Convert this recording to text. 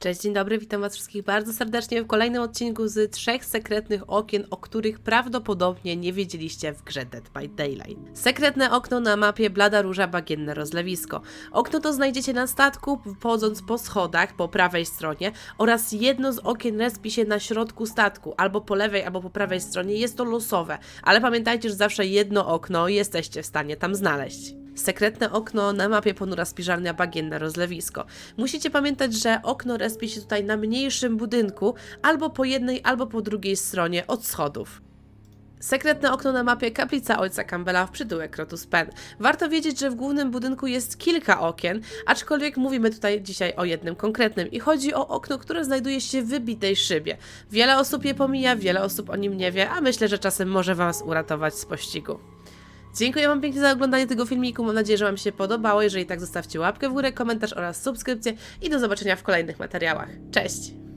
Cześć, dzień dobry, witam Was wszystkich bardzo serdecznie w kolejnym odcinku z trzech sekretnych okien, o których prawdopodobnie nie wiedzieliście w grze Dead by Daylight. Sekretne okno na mapie Blada Róża Bagienne Rozlewisko. Okno to znajdziecie na statku, wchodząc po schodach po prawej stronie oraz jedno z okien respi się na środku statku, albo po lewej, albo po prawej stronie. Jest to losowe, ale pamiętajcie, że zawsze jedno okno jesteście w stanie tam znaleźć. Sekretne okno na mapie ponura spiżarnia bagienne rozlewisko. Musicie pamiętać, że okno respi się tutaj na mniejszym budynku, albo po jednej, albo po drugiej stronie od schodów. Sekretne okno na mapie kaplica ojca Campbella w przytułek Krotus Pen. Warto wiedzieć, że w głównym budynku jest kilka okien, aczkolwiek mówimy tutaj dzisiaj o jednym konkretnym i chodzi o okno, które znajduje się w wybitej szybie. Wiele osób je pomija, wiele osób o nim nie wie, a myślę, że czasem może Was uratować z pościgu. Dziękuję Wam pięknie za oglądanie tego filmiku. Mam nadzieję, że Wam się podobało. Jeżeli tak, zostawcie łapkę w górę, komentarz oraz subskrypcję i do zobaczenia w kolejnych materiałach. Cześć!